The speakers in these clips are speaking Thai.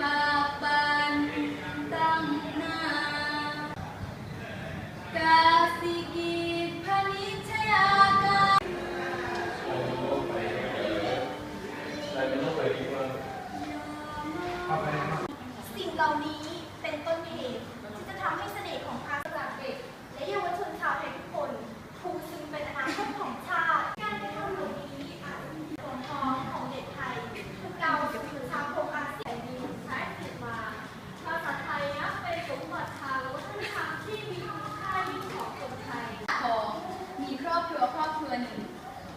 บากบันตั้งนากาสิกีพนิชยากาสิ่งเหล่านี้เป็นต้นเหตุที่จะทำให้เสน่ห์ของภา ครัวครอบครัวหนึ่ง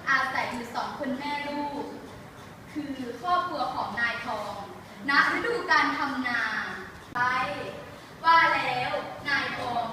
อาศัยอยู่สองคนแม่ลูก คือครอบครัวของนายทองณฤดูการทำนาไปว่าแล้วนายทอง